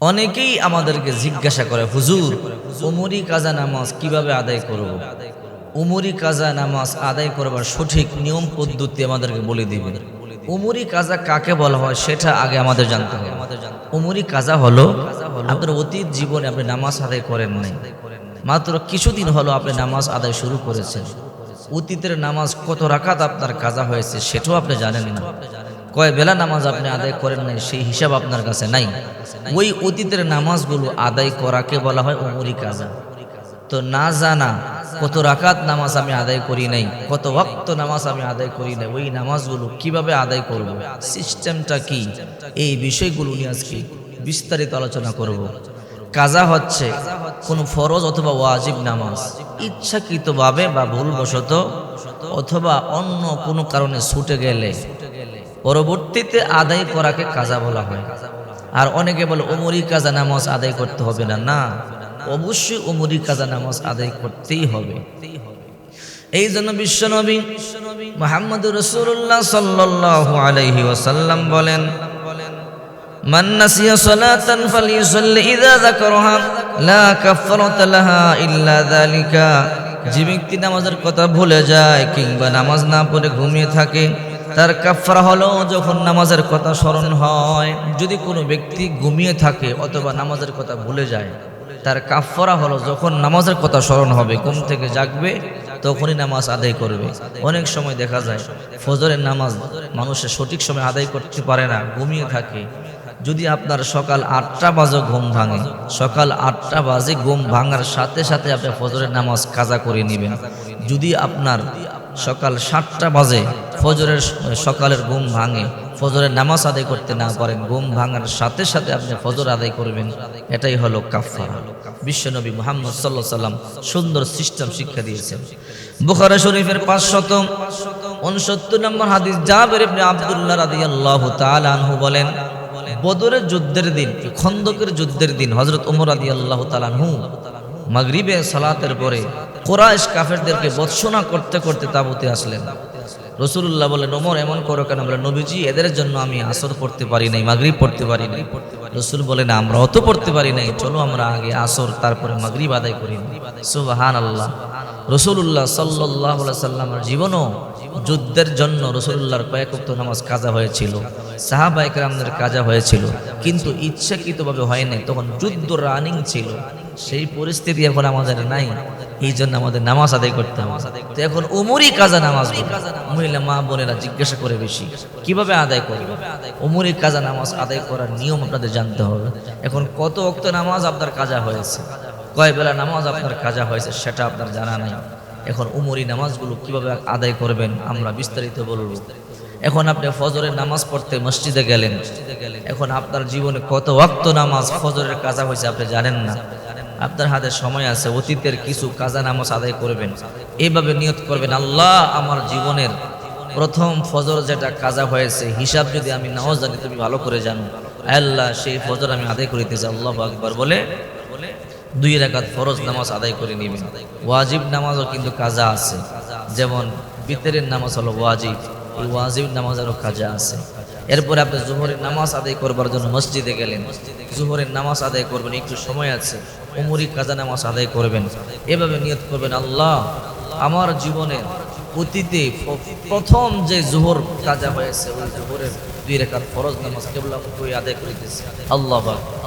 অনেকেই আমাদেরকে জিজ্ঞাসা করে, হুজুর, উমরি কাজা নামাজ কীভাবে আদায় করব। উমরি কাজা নামাজ আদায় করবার সঠিক নিয়ম পদ্ধতি আমাদেরকে বলে দিবেন উমরি কাজা কাকে বলা হয় সেটা আগে আমাদের জানতে হবে। উমরি কাজা হলো আপনার অতীত জীবনে আপনি নামাজ আদায় করেন নাই। মাত্র কিছুদিন হলো আপনি নামাজ আদায় শুরু করেছেন। অতীতের নামাজ কত রাখাত আপনার কাজা হয়েছে সেটাও আপনি জানেন না। কয় বেলা নামাজ আপনি আদায় করেন নাই? সেই হিসাব আপনার কাছে নাই। ওই অতীতের নামাজগুলো আদায় করাকে বলা হয় উমরি কাজা। তো না জানা কত রাকাত নামাজ আমি আদায় করি নাই, কত ওয়াক্ত নামাজ আমি আদায় করি নাই, ওই নামাজগুলো কীভাবে আদায় করব? সিস্টেমটা কি? এই বিষয়গুলো নিয়ে আজকে বিস্তারিত আলোচনা করব। কাজা হচ্ছে কোনো ফরজ অথবা ওয়াজিব নামাজ। ইচ্ছাকৃতভাবে বা ভুলবশত অথবা অন্য কোনো কারণে ছুটে গেলে পরবর্তীতে আদায় করাকে কাজা বলা হয় আর অনেকে বলে ওমরি কাজা নামাজ আদায় করতে হবে না না অবশ্যই ওমরি কাজা নামাজ আদায় করতেই হবে এই জন্য বিশ্বনবী মোহাম্মদ রসুল্লাহ সাল্লাল্লাহু আলাইহি ওয়াসাল্লাম বলেন من نسي صلاة فليصلي إذا ذكرها لا كفرة لها إلا ذلك যে ব্যক্তি নামাজের কথা ভুলে যায় কিংবা নামাজ না পড়ে ঘুমিয়ে থাকে তার কাফারা হলো যখন নামাজের কথা স্মরণ হয়, যদি কোনো ব্যক্তি ঘুমিয়ে থাকে অথবা নামাজের কথা ভুলে যায়, তার কাফারা হলো যখন নামাজের কথা স্মরণ হবে, ঘুম থেকে জাগবে, তখনই নামাজ আদায় করবে। অনেক সময় দেখা যায়, ফজরের নামাজ মানুষের সঠিক সময় আদায় করতে পারে না, ঘুমিয়ে থাকে। যদি আপনার সকাল আটটা বাজে ঘুম ভাঙে, সকাল আটটা বাজে ঘুম ভাঙার সাথে সাথে আপনি ফজরের নামাজ কাজা করে নেবেন। যদি আপনার সকাল সাতটা বাজে ফজরের সকালের ঘুম ভাঙে। ফজরের নামাজ আদায় করতে না পারেন, ঘুম ভাঙার সাথে সাথে আপনি ফজর আদায় করবেন। এটাই হলো কাফারা বিশ্বনবী মোহাম্মদ সাল্লাহ সাল্লাম সুন্দর সিস্টেম শিক্ষা দিয়েছেন। বুখারা শরীফের পাঁচশত উনসত্তর নম্বর হাদিস জাবের ইবনে আব্দুল্লাহ রাদিয়াল্লাহু তাআলা আনহু বলেন, বদরের যুদ্ধের দিন, খন্দকের যুদ্ধের দিন হজরত উমর আদি আল্লাহ তালানহু মাগরিবে সালাতের পরে কোরআশ কাফেরদেরকে বৎসনা করতে করতে তাবুতে আসলেন। রসুল্লাহ বলেন, ওমর, এমন করো কেন? বলে, নবীজি, এদের জন্য আমি আসর পড়তে পারি নাই, মাগরিব পড়তে পারি নাই। রসুল বলেন আমরা অত পড়তে পারি নাই, চলো আমরা আগে আসর, তারপরে মাগরিব আদায় করি। সুবাহান আল্লাহ রসুল্লাহ সাল্লাহ সাল্লামের জীবনও যুদ্ধের জন্য রসুল্লাহর কয়েক উক্ত নামাজ কাজা হয়েছিল সাহাবা একরামদের কাজা হয়েছিল, কিন্তু ইচ্ছাকৃতভাবে হয়নি তখন যুদ্ধ রানিং ছিল। সেই পরিস্থিতি এখন আমাদের নাই। এই জন্য আমাদের নামাজ আদায় করতে তো এখন উমরি কাজা নামাজ মহিলা মা বোনেরা জিজ্ঞাসা করে বেশি, কীভাবে আদায় করবে? উমরি কাজা নামাজ আদায় করার নিয়ম আপনাদের জানতে হবে। এখন কত অক্ত নামাজ আপনার কাজা হয়েছে? কয় বেলা নামাজ আপনার কাজা হয়েছে সেটা আপনার জানা নাই। এখন উমরি নামাজগুলো কীভাবে আদায় করবেন আমরা বিস্তারিত বলব। এখন আপনি ফজরের নামাজ পড়তে মসজিদে গেলেন। এখন আপনার জীবনে কত ওয়াক্ত নামাজ ফজরের কাজা হয়েছে আপনি জানেন না। আপনার হাতে সময় আছে, অতীতের কিছু কাজা নামাজ আদায় করবেন। এইভাবে নিয়ত করবেন, আল্লাহ আমার জীবনের প্রথম ফজর যেটা কাজা হয়েছে, হিসাব যদি আমি নাও জানি, তুমি ভালো করে জানো। আল্লাহ সেই ফজর আমি আদায় করিতেছি আল্লাহ আকবর বলে দুই রাকাত ফরজ নামাজ আদায় করে নেবেন। ওয়াজিব নামাজও কিন্তু কাজা আছে। যেমন বিতরের নামাজ হলো ওয়াজিব, এই ওয়াজিব নামাজেরও কাজা আছে। এরপরে আপনি জোহরের নামাজ আদায় করবার জন্য মসজিদে গেলেন। জোহরের নামাজ আদায় করবেন, একটু সময় আছে। উমরি কাজা নামাজ আদায় করবেন। এভাবে নিয়ত করবেন, আল্লাহ, আমার জীবনে অতীতে প্রথম যে জোহর কাজা হয়েছে, ওই জোহরের দুই রেখার ফরজ নামাজ কেবল আদায় করিতেছে। আল্লাহ